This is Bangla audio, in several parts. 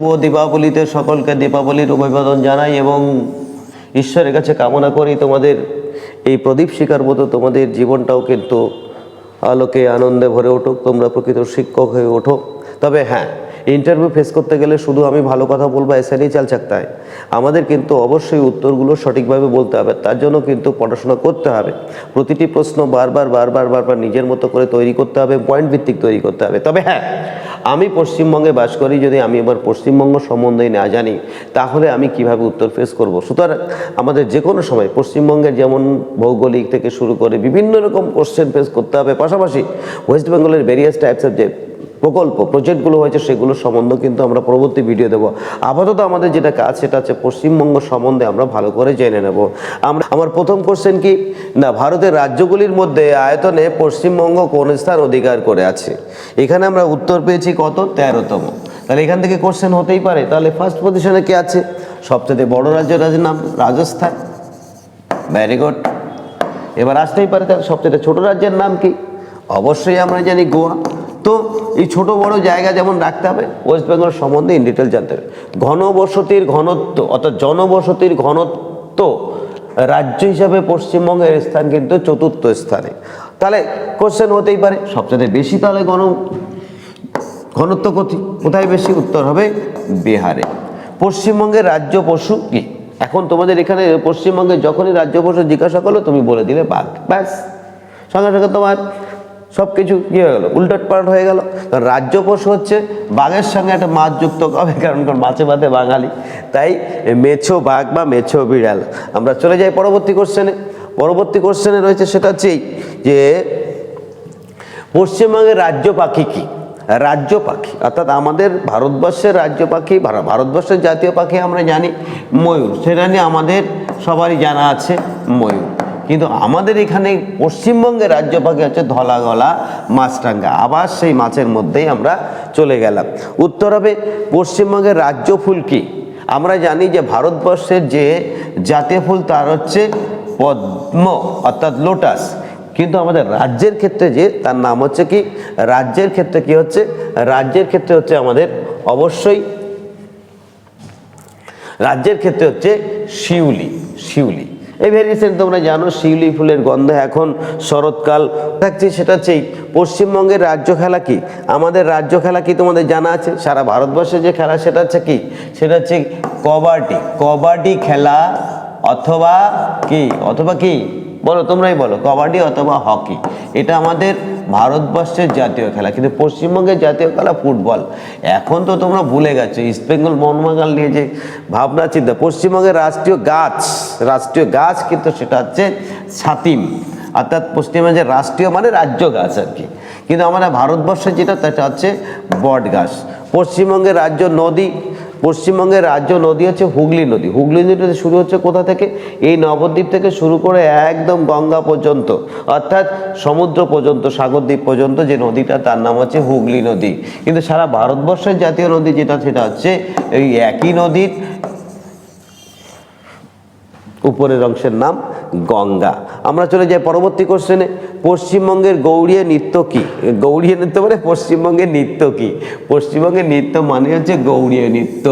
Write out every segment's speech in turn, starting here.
ও দীপাবলিতে সকলকে দীপাবলির অভিবাদন জানাই এবং ঈশ্বরের কাছে কামনা করি তোমাদের এই প্রদীপ শিকার মতো তোমাদের জীবনটাও কিন্তু আলোকে আনন্দে ভরে উঠুক, তোমরা প্রকৃত শিক্ষক হয়ে ওঠো। তবে হ্যাঁ ইন্টারভিউ ফেস করতে গেলে শুধু আমি ভালো কথা বলব এসে নিয়ে চাল চাকতে আমাদের কিন্তু অবশ্যই উত্তরগুলো সঠিকভাবে বলতে হবে, তার জন্য কিন্তু পড়াশোনা করতে হবে। প্রতিটি প্রশ্ন বারবার বারবার বারবার নিজের মতো করে তৈরি করতে হবে পয়েন্ট ভিত্তিক তৈরি করতে হবে। তবে হ্যাঁ আমি পশ্চিমবঙ্গে বাস করি, যদি আমি এবার পশ্চিমবঙ্গ সম্বন্ধে না জানি, তাহলে আমি কীভাবে উত্তর ফেস করব? সুতরাং আমাদের যে কোনো সময় পশ্চিমবঙ্গের যেমন ভৌগোলিক থেকে শুরু করে বিভিন্ন রকম কোশ্চেন ফেস করতে হবে, পাশাপাশি ওয়েস্ট বেঙ্গলের ভেরিয়াস টাইপস অফ যে প্রকল্প, প্রজেক্টগুলো হয়েছে, সেগুলো সম্বন্ধে কিন্তু আমরা পরবর্তী ভিডিও দেবো। আপাতত আমাদের যেটা কাজ, সেটা হচ্ছে পশ্চিমবঙ্গ সম্বন্ধে আমরা ভালো করে জেনে নেব। আমরা, আমার প্রথম কোশ্চেন কি? না, ভারতের রাজ্যগুলির মধ্যে আয়তনে পশ্চিমবঙ্গ কোন স্থান অধিকার করে আছে? এখানে আমরা উত্তর পেয়েছি কত? তেরোতম। তাহলে এখান থেকে কোশ্চেন হতেই পারে। তাহলে ফার্স্ট পজিশনে কে আছে? সবচেয়ে বড় রাজ্য রাজ্যের নাম রাজস্থান। ভ্যারি গুড এবার আসতেই পারে তার সবচেয়ে ছোট রাজ্যের নাম কি? অবশ্যই আমরা জানি গোয়া। তো এই ছোট বড় জায়গা যেমন রাখতে হবে ওয়েস্ট বেঙ্গল সম্বন্ধে ইন ডিটেল জানতে হবে। ঘনবসতির ঘনত্ব অর্থাৎ জনবসতির ঘনত্ব রাজ্য হিসাবে পশ্চিমবঙ্গের স্থান কিন্তু চতুর্থ স্থানে। তাহলে কোশ্চেন হতেই পারে, সবচেয়ে বেশি তাহলে গণ, ঘনত্ব কোথায়? বেশি? উত্তর হবে বিহারে। পশ্চিমবঙ্গের রাজ্য পশু কি? এখন তোমাদের এখানে পশ্চিমবঙ্গে যখনই রাজ্য পশু জিজ্ঞাসা করল, তুমি বলে দিলে বাঘ। ব্যাস। সঙ্গে সঙ্গে তোমার সব কিছু কী হয়ে গেলো, উল্টট পাল্ট হয়ে গেল। কারণ রাজ্য পশু হচ্ছে বাঘের সঙ্গে একটা মাছ যুক্ত হবে, কারণ কারণ মাছে ভাতে বাঙালি। তাই মেছো বাঘ বা মেছো বিড়াল। আমরা চলে যাই পরবর্তী কোশ্চেনে পরবর্তী কোশ্চেনে রয়েছে সেটা হচ্ছে যে, পশ্চিমবঙ্গের রাজ্য পাখি কি? রাজ্য পাখি, অর্থাৎ আমাদের ভারতবর্ষের রাজ্য পাখি ভারতবর্ষের জাতীয় পাখি আমরা জানি ময়ূর। সেটা নিয়ে আমাদের সবারই জানা আছে ময়ূর। কিন্তু আমাদের এখানে পশ্চিমবঙ্গের রাজ্য পাখি হচ্ছে ধলা গলা মাছরাঙ্গা। আবার সেই মাছের মধ্যেই আমরা চলে গেলাম। উত্তর হবে পশ্চিমবঙ্গের রাজ্য ফুল কি? আমরা জানি যে ভারতবর্ষের যে জাতীয় ফুল তার হচ্ছে পদ্ম, অর্থাৎ লোটাস। কিন্তু আমাদের রাজ্যের ক্ষেত্রে যে তার নাম হচ্ছে কি? রাজ্যের ক্ষেত্রে কি হচ্ছে? রাজ্যের ক্ষেত্রে হচ্ছে আমাদের অবশ্যই রাজ্যের ক্ষেত্রে হচ্ছে শিউলি শিউলি। এই ভেরিয়েশন তোমরা জানো, শিউলি ফুলের গন্ধ এখন শরৎকাল। থাকছে সেটা হচ্ছে পশ্চিমবঙ্গের রাজ্য খেলা কি? আমাদের রাজ্য খেলা কি তোমাদের জানা আছে? সারা ভারতবর্ষে যে খেলা, সেটা হচ্ছে কি? সেটা হচ্ছে কবাডি। কবাডি খেলা অথবা কি? অথবা কি? বলো, তোমরাই বলো, কবাডি অথবা হকি, এটা আমাদের ভারতবর্ষের জাতীয় খেলা, কিন্তু পশ্চিমবঙ্গের জাতীয় খেলা ফুটবল। এখন তো তোমরা ভুলে গেছো ইস্ট বেঙ্গল মোহনবাগান নিয়ে যে ভাবনা, চিন্তা। পশ্চিমবঙ্গের রাষ্ট্রীয় গাছ রাষ্ট্রীয় গাছ কিন্তু সেটা হচ্ছে ছাতিম অর্থাৎ পশ্চিমবঙ্গের রাষ্ট্রীয় মানে রাজ্য গাছ আর কি। কিন্তু আমাদের ভারতবর্ষে যেটা, সেটা হচ্ছে বট গাছ। পশ্চিমবঙ্গের রাজ্য নদী পশ্চিমবঙ্গের রাজ্য নদী হচ্ছে হুগলি নদী। হুগলি নদীতে শুরু হচ্ছে কোথা থেকে? এই নবদ্বীপ থেকে শুরু করে একদম গঙ্গা পর্যন্ত, অর্থাৎ সমুদ্র পর্যন্ত, সাগরদ্বীপ পর্যন্ত যে নদীটা, তার নাম হচ্ছে হুগলি নদী। কিন্তু সারা ভারতবর্ষের জাতীয় নদী যেটা, সেটা হচ্ছে এই একই নদীর উপরের অংশের নাম গঙ্গা। আমরা চলে যাই পরবর্তী কোশ্চেনে পশ্চিমবঙ্গের গৌড়ীয় নৃত্য কি? গৌড়ীয় নৃত্য মানে পশ্চিমবঙ্গের নৃত্য কি? পশ্চিমবঙ্গের নৃত্য মানে হচ্ছে গৌড়ীয় নৃত্য।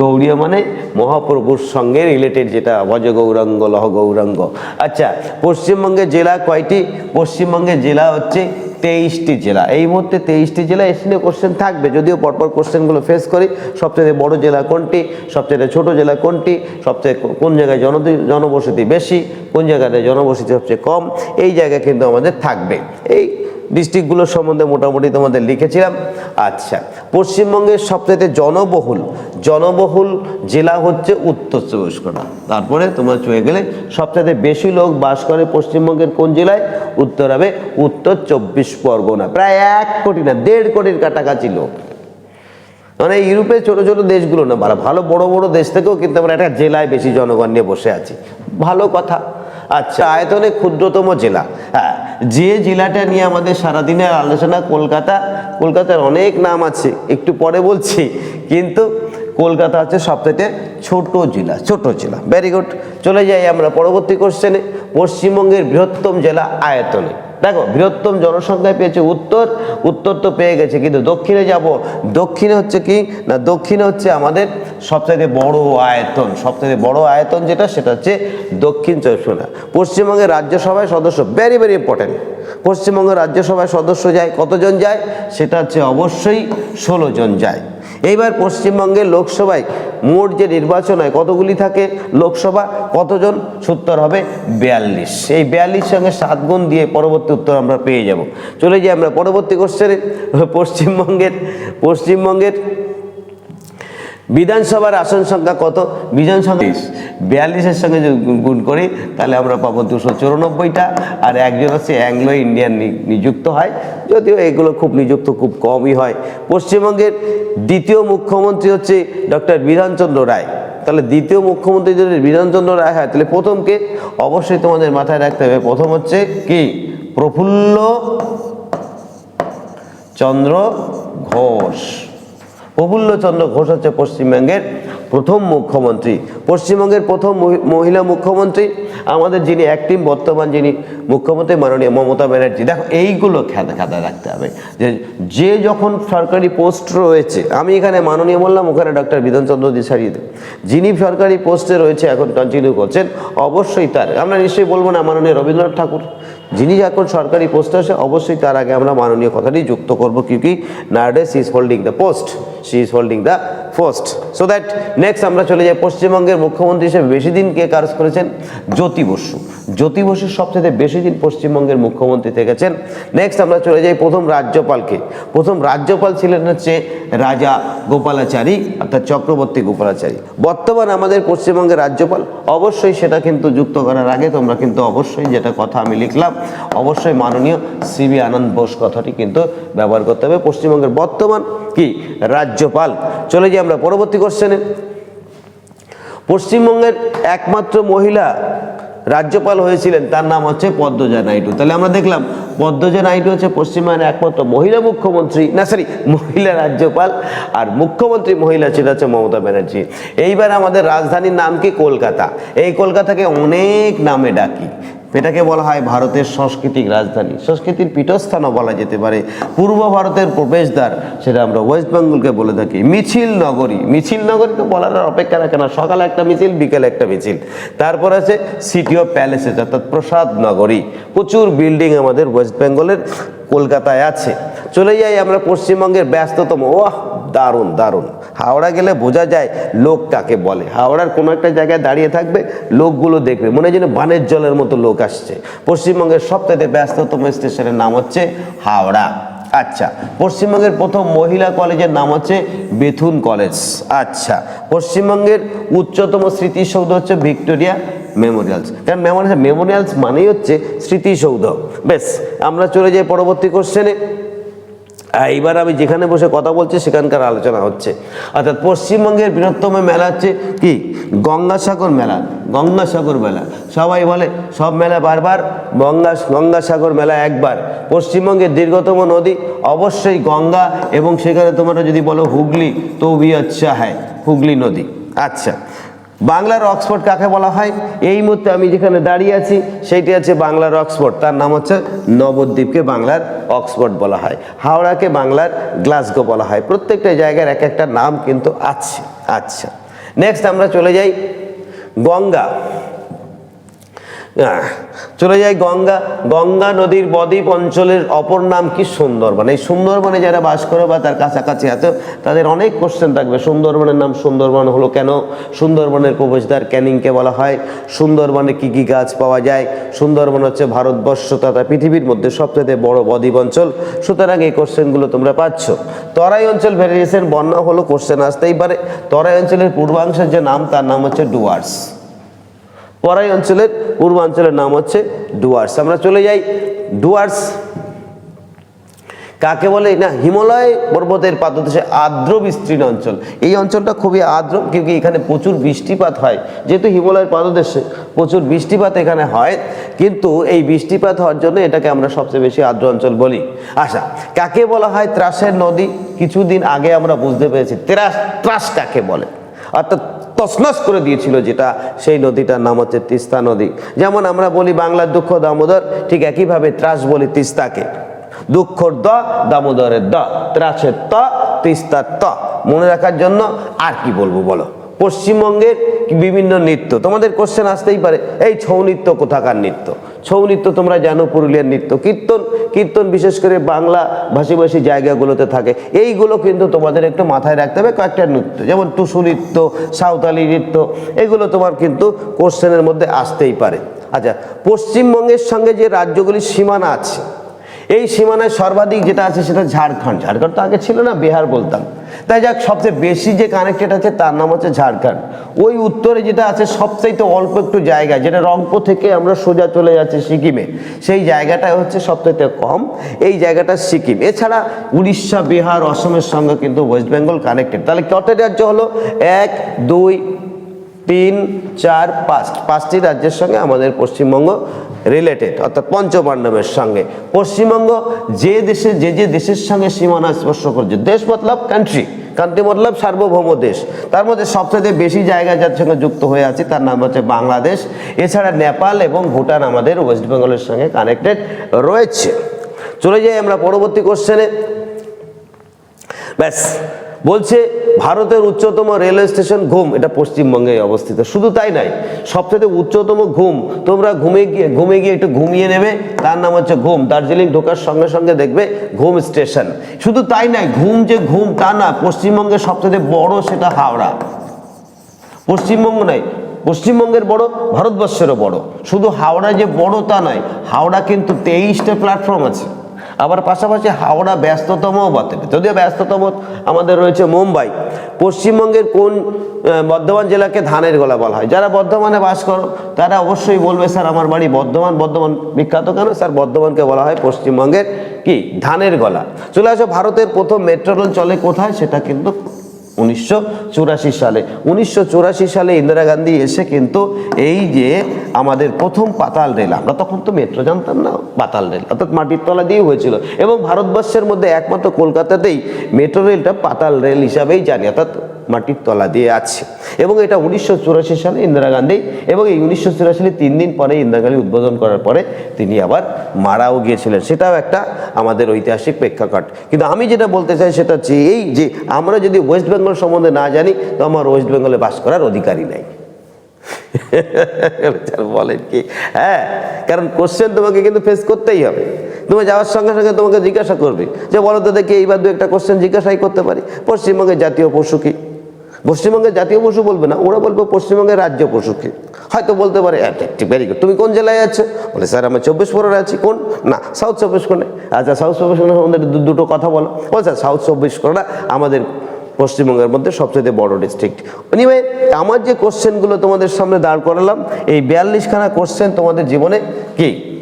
গৌড়ীয় মানে মহাপ্রভুর সঙ্গে রিলেটেড যেটা, ভজ গৌরাঙ্গ, লহ গৌরাঙ্গ। আচ্ছা পশ্চিমবঙ্গের জেলা কয়টি? পশ্চিমবঙ্গের জেলা হচ্ছে তেইশটি জেলা। এই মুহূর্তে তেইশটি জেলা এসে কোশ্চেন থাকবে। যদিও পরপর কোশ্চেনগুলো ফেস করি, সবচেয়ে বড় জেলা কোনটি, সবচেয়ে ছোট জেলা কোনটি, সবচেয়ে কোন জায়গায় জন জনবসতি বেশি, কোন জায়গাতে জনবসতি সবচেয়ে কম, এই জায়গা কিন্তু আমাদের থাকবে। এই ডিস্ট্রিক্টগুলোর সম্বন্ধে মোটামুটি তোমাদের লিখেছিলাম। আচ্ছা পশ্চিমবঙ্গের সবচেয়ে জনবহুল জনবহুল জেলা হচ্ছে উত্তর চব্বিশ পরগনা। তারপরে তোমার চলে গেলে সবচেয়ে বেশি লোক বাস করে পশ্চিমবঙ্গের কোন জেলায়? উত্তর হবে উত্তর চব্বিশ পরগনা। প্রায় এক কোটি না, দেড় কোটির কাছাকাছি লোক। মানে ইউরোপের ছোট ছোট দেশগুলো না, ভালো ভালো, বড় বড় দেশ থেকেও কিন্তু আমরা একটা জেলায় বেশি জনগণ নিয়ে বসে আছি। ভালো কথা। আচ্ছা আয়তনে ক্ষুদ্রতম জেলা। হ্যাঁ যে জেলাটা নিয়ে আমাদের সারাদিনের আলোচনা, কলকাতা, কলকাতার অনেক নাম আছে, একটু পরে বলছি, কিন্তু কলকাতা হচ্ছে সবথেকে ছোট জেলা ছোট জেলা ভেরি গুড চলে যাই আমরা পরবর্তী কোশ্চেনে পশ্চিমবঙ্গের বৃহত্তম জেলা আয়তনে। দেখো, বৃহত্তম জনসংখ্যায় পেয়েছে উত্তর উত্তর তো পেয়ে গেছে, কিন্তু দক্ষিণে যাব। দক্ষিণে হচ্ছে কি? না, দক্ষিণে হচ্ছে আমাদের সবচাইতে বড় আয়তন। সবচাইতে বড় আয়তন যেটা, সেটা হচ্ছে দক্ষিণ চব্বিশ পরগনা। পশ্চিমবঙ্গের রাজ্যসভায় সদস্য ভেরি ভেরি ইম্পর্টেন্ট পশ্চিমবঙ্গের রাজ্যসভায় সদস্য যায়, কতজন যায়? সেটা হচ্ছে অবশ্যই ষোলো জন যায়। এইবার পশ্চিমবঙ্গের লোকসভায় মোট যে নির্বাচন হয়, কতগুলি থাকে লোকসভা? কতজন? সত্তর হবে বিয়াল্লিশ। এই বিয়াল্লিশ সঙ্গে সাত গুণ দিয়ে পরবর্তী উত্তর আমরা পেয়ে যাব। চলে যাই আমরা পরবর্তী কোশ্চেনে পশ্চিমবঙ্গের পশ্চিমবঙ্গের বিধানসভার আসন সংখ্যা কত? বিধানসভা বিয়াল্লিশের সঙ্গে যদি গুণ- করি, তাহলে আমরা পাবো দুশো চুরানব্বইটা। আর একজন হচ্ছে অ্যাংলো ইন্ডিয়ান নিযুক্ত হয়, যদিও এগুলো খুব নিযুক্ত, খুব কমই হয়। পশ্চিমবঙ্গের দ্বিতীয় মুখ্যমন্ত্রী হচ্ছে ডক্টর বিধানচন্দ্র রায়। তাহলে দ্বিতীয় মুখ্যমন্ত্রী যদি বিধানচন্দ্র রায় হয়, তাহলে প্রথমকে অবশ্যই তোমাদের মাথায় রাখতে হবে। প্রথম হচ্ছে কি? প্রফুল্ল চন্দ্র ঘোষ। প্রফুল্লচন্দ্র ঘোষ হচ্ছে পশ্চিমবঙ্গের প্রথম মুখ্যমন্ত্রী। পশ্চিমবঙ্গের প্রথম মহিলা মুখ্যমন্ত্রী। আমাদের যিনি অ্যাক্টিভ বর্তমান যিনি মুখ্যমন্ত্রী, মাননীয় মমতা ব্যানার্জি। দেখো, এইগুলো খেতে খাতা রাখতে হবে যে যে যখন সরকারি পোস্ট রয়েছে, আমি এখানে মাননীয় বললাম, ওখানে ডক্টর বিধানচন্দ্র দি ছাড়িয়ে দেব যিনি সরকারি পোস্টে রয়েছে, এখন কন্টিনিউ করছেন, অবশ্যই তার, আমরা নিশ্চয়ই বলব না মাননীয় রবীন্দ্রনাথ ঠাকুর। যিনি এখন সরকারি পোস্টে আসে, অবশ্যই তার আগে আমরা মাননীয় কথাটি যুক্ত করব। কিউকি নার্ডে she is holding the post she is holding the post so that next আমরা চলে যাই পশ্চিমবঙ্গের মুখ্যমন্ত্রী হিসেবে। বেশি দিন কে কাজ করেছেন? জ্যোতি বসু। জ্যোতি বসু সবচেয়ে বেশি দিন পশ্চিমবঙ্গের মুখ্যমন্ত্রী থেকেছেন। নেক্সট আমরা চলে যাই প্রথম রাজ্যপালকে। প্রথম রাজ্যপাল ছিলেন হচ্ছে রাজা গোপালাচারী, অর্থাৎ চক্রবর্তী গোপালাচারী। বর্তমান আমাদের পশ্চিমবঙ্গের রাজ্যপাল, অবশ্যই সেটা কিন্তু যুক্ত করার আগে তোমরা কিন্তু অবশ্যই যেটা কথা আমি লিখলাম, অবশ্যই মাননীয় সিবি আনন্দ বোস কথাটি কিন্তু ব্যবহার করতে হবে। পশ্চিমবঙ্গের বর্তমান কি? রাজ্যপাল। চলে যাই আমরা পরবর্তী কোশ্চেনে পশ্চিমবঙ্গের একমাত্র মহিলা রাজ্যপাল হয়েছিলেন, তার নাম হচ্ছে পদ্মজা নাইডু। তাহলে আমরা দেখলাম, পদ্মজা নাইডু হচ্ছে পশ্চিমবঙ্গের একমাত্র মহিলা মুখ্যমন্ত্রী, না সরি মহিলা রাজ্যপাল, আর মুখ্যমন্ত্রী মহিলা ছিল হচ্ছে মমতা ব্যানার্জি। এইবার আমাদের রাজধানীর নাম কি? কলকাতা। এই কলকাতাকে অনেক নামে ডাকি। এটাকে বলা হয় ভারতের সাংস্কৃতিক রাজধানী। সংস্কৃতির পীঠস্থানও বলা যেতে পারে। পূর্ব ভারতের প্রবেশদ্বার, সেটা আমরা ওয়েস্ট বেঙ্গলকে বলে থাকি, মিছিল নগরী। মিছিল নগরী তো বলার অপেক্ষা রাখে না। সকালে একটা মিছিল, বিকেলে একটা মিছিল। তারপর আছে সিটি অফ প্যালেসেস অর্থাৎ প্রসাদ নগরী। প্রচুর বিল্ডিং আমাদের ওয়েস্ট বেঙ্গলের কলকাতায় আছে। চলে যাই আমরা পশ্চিমবঙ্গের ব্যস্ততম। ওয়াহ, দারুণ দারুণ। হাওড়া গেলে বোঝা যায় লোক কাকে বলে। হাওড়ার কোনো একটা জায়গায় দাঁড়িয়ে থাকবে, লোকগুলো দেখবে। মনে হয় যেন বানের জলের মতো লোক আসছে। পশ্চিমবঙ্গের সবথেকে ব্যস্ততম স্টেশনের নাম হচ্ছে হাওড়া। আচ্ছা পশ্চিমবঙ্গের প্রথম মহিলা কলেজের নাম হচ্ছে বেথুন কলেজ। আচ্ছা পশ্চিমবঙ্গের উচ্চতম স্মৃতিসৌধ হচ্ছে ভিক্টোরিয়া। মেমোরিয়ালস কারণ মেমোরিয়াল মেমোরিয়ালস মানেই হচ্ছে স্মৃতিসৌধ। বেশ আমরা চলে যাই পরবর্তী কোশ্চেনে এইবার আমি যেখানে বসে কথা বলছি, সেখানকার আলোচনা হচ্ছে। অর্থাৎ পশ্চিমবঙ্গের বৃহত্তম মেলা হচ্ছে কি? গঙ্গাসাগর মেলা গঙ্গাসাগর মেলা। সবাই বলে, সব মেলা বারবার, গঙ্গা, গঙ্গাসাগর মেলা একবার। পশ্চিমবঙ্গের দীর্ঘতম নদী, অবশ্যই গঙ্গা এবং সেখানে তোমরা যদি বলো হুগলি, তো বি আচ্ছা হ্যাঁ হুগলি নদী। আচ্ছা। বাংলার অক্সফোর্ড কাকে বলা হয়? এই মুহূর্তে আমি যেখানে দাঁড়িয়ে আছি, সেইটি আছে বাংলার অক্সফোর্ড। তার নাম হচ্ছে নবদ্বীপকে বাংলার অক্সফোর্ড বলা হয়। হাওড়াকে বাংলার গ্লাসগো বলা হয়। প্রত্যেকটা জায়গার এক একটা নাম কিন্তু আছে। আচ্ছা নেক্সট আমরা চলে যাই গঙ্গা। চলে যায় গঙ্গা। গঙ্গা নদীর বদ্বীপ অঞ্চলের অপর নাম কি সুন্দরবন? এই সুন্দরবনে যারা বাস করে বা তার কাছাকাছি আছে, তাদের অনেক কোশ্চেন থাকবে। সুন্দরবনের নাম সুন্দরবন হলো কেন? সুন্দরবনের প্রবেশদ্বার ক্যানিংকে বলা হয়। সুন্দরবনে কি কি গাছ পাওয়া যায়? সুন্দরবন হচ্ছে ভারতবর্ষ তথা পৃথিবীর মধ্যে সবচেয়ে বড় বদ্বীপ অঞ্চল। সুতরাং এই কোশ্চেনগুলো তোমরা পাচ্ছ। তরাই অঞ্চল ভেরিয়েশন বন্যা হলো কোশ্চেন আসতেই পারে। তরাই অঞ্চলের পূর্বাংশের যে নাম, তার নাম হচ্ছে ডুয়ার্স। পরাই অঞ্চলের পূর্বাঞ্চলের নাম হচ্ছে ডুয়ার্স। আমরা চলে যাই ডুয়ার্স। কাকে বলে? না, হিমালয় পর্বতের পাদদেশে আর্দ্র বিস্তীর্ণ অঞ্চল। এই অঞ্চলটা খুবই আর্দ্র, কিন্তু এখানে প্রচুর বৃষ্টিপাত হয়। যেহেতু হিমালয়ের পাদদেশে প্রচুর বৃষ্টিপাত এখানে হয়, কিন্তু এই বৃষ্টিপাত হওয়ার জন্য এটাকে আমরা সবচেয়ে বেশি আর্দ্র অঞ্চল বলি। আচ্ছা কাকে বলা হয় ত্রাসের নদী? কিছুদিন আগে আমরা বুঝতে পেরেছি, ত্রাস ত্রাস কাকে বলে? অর্থাৎ ত তছনছ করে দিয়েছিল যেটা সেই নদীটার নাম হচ্ছে তিস্তা নদী। যেমন আমরা বলি বাংলার দুঃখ দামোদর, ঠিক একইভাবে ত্রাস বলি তিস্তাকে। দুঃখর দ, দামোদরের দ, ত্রাসের ত, তিস্তার ত। মনে রাখার জন্য আর কি বলব বলো? পশ্চিমবঙ্গের বিভিন্ন নৃত্য। তোমাদের কোশ্চেন আসতেই পারে, এই ছৌ নৃত্য কোথাকার নৃত্য? ছৌ নৃত্য তোমরা জানো পুরুলিয়ার নৃত্য। কীর্তন কীর্তন বিশেষ করে বাংলা ভাষীভাষী জায়গাগুলোতে থাকে। এইগুলো কিন্তু তোমাদের একটু মাথায় রাখতে হবে, কয়েকটা নৃত্য, যেমন টুসু নৃত্য, সাঁওতালি নৃত্য, এগুলো তোমার কিন্তু কোশ্চেনের মধ্যে আসতেই পারে। আচ্ছা পশ্চিমবঙ্গের সঙ্গে যে রাজ্যগুলির সীমানা আছে এই সীমানায় সর্বাধিক যেটা আছে সেটা ঝাড়খণ্ড। ঝাড়খণ্ড তো আগে ছিল না, বিহার বলতাম। তাই যাক, সবচেয়ে বেশি যে কানেক্টেড আছে তার নাম হচ্ছে ঝাড়খণ্ড। ওই উত্তরে যেটা আছে সবচাইতে অল্প একটু জায়গা, যেটা রংপুর থেকে আমরা সোজা চলে যাচ্ছি সিকিমে, সেই জায়গাটা হচ্ছে সবচাইতে কম, এই জায়গাটা সিকিম। এছাড়া উড়িষ্যা, বিহার, অসমের সঙ্গে কিন্তু ওয়েস্ট বেঙ্গল কানেক্টেড তাহলে কত রাজ্য হলো? এক, দুই তিন, চার, পাঁচ। পাঁচটি রাজ্যের সঙ্গে আমাদের পশ্চিমবঙ্গ রিলেটেড অর্থাৎ পঞ্চপাণ্ডবের সঙ্গে। পশ্চিমবঙ্গ যে দেশে, যে যে দেশের সঙ্গে সীমানা স্পর্শ করছে, দেশ মতলব কান্ট্রি কান্ট্রি মতলব সার্বভৌম দেশ। তার মধ্যে সবচেয়ে বেশি জায়গা যার সঙ্গে যুক্ত হয়ে আছে, তার নাম হচ্ছে বাংলাদেশ। এছাড়া নেপাল এবং ভুটান আমাদের ওয়েস্ট বেঙ্গলের সঙ্গে কানেক্টেড রয়েছে। চলে যাই আমরা পরবর্তী কোশ্চেনে ব্যাস, বলছে ভারতের উচ্চতম রেলওয়ে স্টেশন ঘুম, এটা পশ্চিমবঙ্গে অবস্থিত। শুধু তাই নয় সবথেকে উচ্চতম ঘুম, তোমরা ঘুমে গিয়ে ঘুমে গিয়ে একটু ঘুমিয়ে নেবে, তার নাম হচ্ছে ঘুম। দার্জিলিং ঢোকার সঙ্গে সঙ্গে দেখবে ঘুম স্টেশন। শুধু তাই নয়, ঘুম যে ঘুম তা না, পশ্চিমবঙ্গের সবথেকে বড় সেটা হাওড়া। পশ্চিমবঙ্গ নয়, পশ্চিমবঙ্গের বড়, ভারতবর্ষেরও বড়। শুধু হাওড়া যে বড় তা নয়, হাওড়া কিন্তু তেইশটা প্ল্যাটফর্ম আছে। আবার পাশাপাশি হাওড়া ব্যস্ততম বটে। যদিও ব্যস্ততম আমাদের রয়েছে মুম্বাই। পশ্চিমবঙ্গের কোন বর্ধমান জেলাকে ধানের গলা বলা হয়? যারা বর্ধমানে বাস করো তারা অবশ্যই বলবে, স্যার, আমার বাড়ি বর্ধমান। বর্ধমান বিখ্যাত কেন? স্যার, বর্ধমানকে বলা হয় পশ্চিমবঙ্গের কি? ধানের গলা। চলে আসো, ভারতের প্রথম মেট্রো রেল চলে কোথায়? সেটা কিন্তু উনিশশো চুরাশি সালে। উনিশশো চুরাশি সালে ইন্দিরা গান্ধী এসে কিন্তু এই যে আমাদের প্রথম পাতাল রেল, আমরা তখন তো মেট্রো জানতাম না, পাতাল রেল, অর্থাৎ মাটির তলা দিয়ে হয়েছিল। এবং ভারতবর্ষের মধ্যে একমাত্র কলকাতাতেই মেট্রো রেলটা পাতাল রেল হিসাবেই জানি, অর্থাৎ মাটির তলা দিয়ে আছে। এবং এটা উনিশশো চুরাশি সালে ইন্দিরা গান্ধী এবং এই উনিশশো চুরাশি সালে তিন দিন পরে ইন্দিরা গান্ধী উদ্বোধন করার পরে তিনি আবার মারাও গিয়েছিলেন। সেটাও একটা আমাদের ঐতিহাসিক প্রেক্ষাপট। কিন্তু আমি যেটা বলতে চাই সেটা হচ্ছে এই যে আমরা যদি ওয়েস্ট বেঙ্গল সম্বন্ধে না জানি, তো আমার ওয়েস্ট বেঙ্গলে বাস করার অধিকারই নাই। বলেন কি? হ্যাঁ কারণ কোশ্চেন তোমাকে কিন্তু ফেস করতেই হবে। তুমি যাওয়ার সঙ্গে সঙ্গে তোমাকে জিজ্ঞাসা করবে যে, বলো তো দেখি এইবার দু একটা কোশ্চেন জিজ্ঞাসাই করতে পারি। পশ্চিমবঙ্গের জাতীয় পশু কি? পশ্চিমবঙ্গের জাতীয় পশু বলবে না, ওরা বলবে পশ্চিমবঙ্গের রাজ্য পশু কি? হয়তো বলতে পারে হ্যাঁ ভেরি গুড তুমি কোন জেলায় আছো? বলে, স্যার, আমি চব্বিশ পরগনা আছি। কোন? না সাউথ চব্বিশ পরগনায়। আচ্ছা সাউথ চব্বিশ পরগনা দু- দুটো কথা বলো। বল, স্যার সাউথ চব্বিশ পরগনা আমাদের পশ্চিমবঙ্গের মধ্যে সবচেয়ে বড় ডিস্ট্রিক্ট এনিওয়ে আমার যে কোশ্চেনগুলো তোমাদের সামনে দাঁড় করালাম, এই বিয়াল্লিশখানা কোশ্চেন তোমাদের জীবনে কি?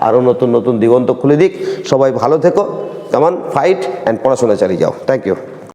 আরও নতুন নতুন দিগন্ত খুলে দিক। সবাই ভালো থেকো। কেমন ফাইট অ্যান্ড পড়াশোনা চালিয়ে যাও। Thank you